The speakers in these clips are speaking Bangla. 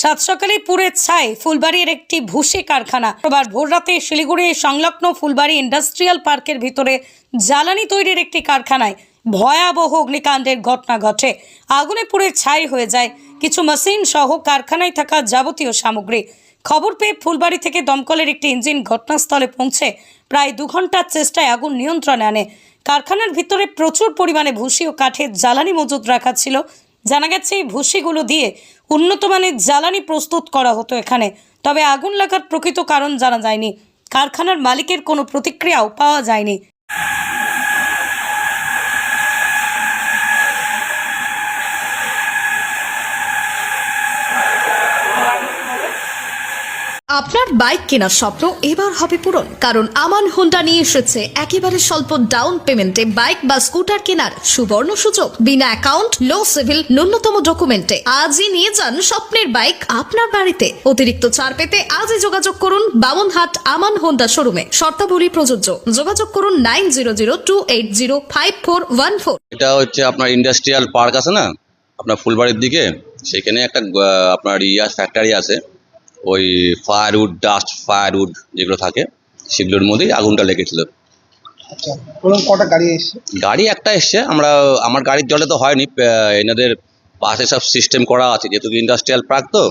সাত সকালে পুরে ছাই ফুলবাড়ির একটি ভুসি কারখানা। এবার ভোররাতে শিলিগুড়ি সংলগ্ন ফুলবাড়ি ইন্ডাস্ট্রিয়াল পার্কের ভিতরে জ্বালানি তৈরির একটি কারখানায় ভয়াবহ অগ্নিকাণ্ডের ঘটনা ঘটে। আগুনে পুড়ে ছাই হয়ে যায়। কিছু মেশিন সহ কারখানায় থাকা যাবতীয় সামগ্রী। খবর পেয়ে ফুলবাড়ি থেকে দমকলের একটি ইঞ্জিন ঘটনাস্থলে পৌঁছে প্রায় দু ঘণ্টার চেষ্টায় আগুন নিয়ন্ত্রণে আনে। কারখানার ভিতরে প্রচুর পরিমাণে ভুসি ও কাঠের জ্বালানি মজুদ রাখা ছিল। জানা গেছে এই ভুসিগুলো দিয়ে উন্নত মানের জ্বালানি প্রস্তুত করা হতো এখানে। তবে আগুন লাগার প্রকৃত কারণ জানা যায়নি। কারখানার মালিকের কোনো প্রতিক্রিয়াও পাওয়া যায়নি। আপনার বাইক কেনার স্বপ্ন এবার হবে পূরণ, কারণ আমান হোন্ডা নিয়ে এসেছে একেবারে স্বল্প ডাউন পেমেন্টে বাইক বা স্কুটার কেনার সুবর্ণ সুযোগ। বিনা অ্যাকাউন্ট লো সিভিল ন্যূনতম ডকুমেন্টে আজই নিয়ে যান স্বপ্নের বাইক আপনার বাড়িতে। অতিরিক্ত ছাড় পেতে আজই যোগাযোগ করুন বামনহাট আমান হোন্ডা শোরুমে শর্তাবলী প্রযোজ্য। যোগাযোগ করুন nine zero zero two eight zero five four one four এটা হচ্ছে আপনার ইন্ডাস্ট্রিয়াল পার্ক আছে না? আপনার ফুলবাড়ির দিকে। সেখানে একটা আপনার ইয়া ফ্যাক্টরি আছে। ওই ফায়ারউড ডাস্ট ফায়ারউড যেগুলো থাকে সেগুলোর মধ্যেই আগুনটা লেগেছিল। আচ্ছা কটা গাড়ি এসছে? গাড়ি একটা এসছে আমরা আমার গাড়ির জলে তো হয়নি এনাদের পাশে সব সিস্টেম করা আছে যেহেতু ইন্ডাস্ট্রিয়াল পার্ক তো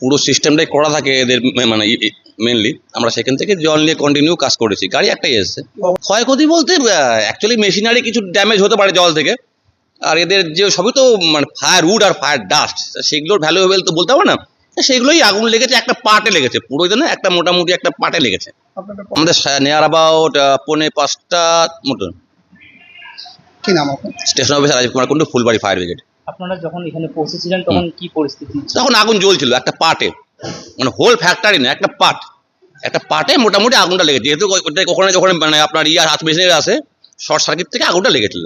পুরো সিস্টেমটাই করা থাকে এদের মানে মেনলি আমরা সেখান থেকে জল নিয়ে কন্টিনিউ কাজ করেছি গাড়ি একটাই এসছে। ক্ষয়ক্ষতি বলতে অ্যাকচুয়ালি মেশিনারি কিছু ড্যামেজ হতে পারে জল থেকে আর এদের যে সবই তো মানে ফায়ার উড আর ফায়ার ডাস্ট সেগুলোর ভ্যালুয়েবল তো বলতে হবে না। সেগুলোই আগুন লেগেছে একটা পার্টে লেগেছে পুরো না একটা মোটামুটি একটা পার্টে লেগেছে। আমাদের নেয়ার অ্যাবাউট পৌনে পাঁচটা মতন কি নাম আপনার? Station officer Rajib Kumar Kundu Phulbari fire brigade আপনারা যখন এখানে পৌঁছেছিলেন তখন কি পরিস্থিতি তখন আগুন জ্বলছিল একটা পার্টে মানে হোল ফ্যাক্টরি না একটা পার্ট একটা পার্টে মোটামুটি আগুনটা লেগেছে। যেহেতু ওখানে যখন মানে আপনার ইয়ার হাত মেশিনের আছে শর্ট সার্কিট থেকে আগুনটা লেগেছিল।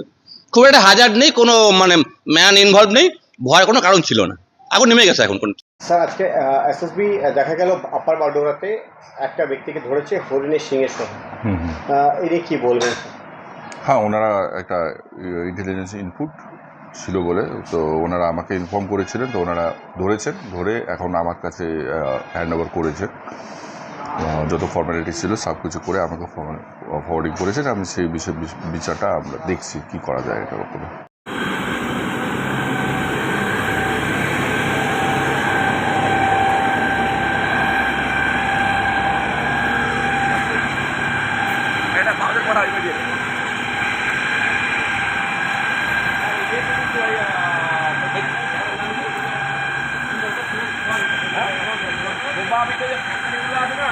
খুব একটা হাজার নেই কোনো মানে ম্যান ইনভলভ নেই ভয়ের কোনো কারণ ছিল না। আগুন নেমে গেছে এখন স্যার আজকে এসএসবি দেখা গেল আপার বারডোরাতে একটা ব্যক্তিকে ধরেছে হরিণের সিংহের সহ হুম হুম। কি বলবেন? হ্যাঁ ওনারা একটা ইন্টেলিজেন্স ইনপুট ছিল বলে তো ওনারা আমাকে ইনফর্ম করেছিলেন তো ওনারা ধরেছেন ধরে এখন আমার কাছে হ্যান্ড ওভার করেছেন যত ফর্মালিটি ছিল সব কিছু করে আমাকে ফরওয়ার্ডিং করেছেন। আমি সেই বিষয়ে বিচারটা আমরা দেখছি কি করা যায় এটার উপরে বোমা ভিতরে ফ্যাক্টরিগুলো আছে না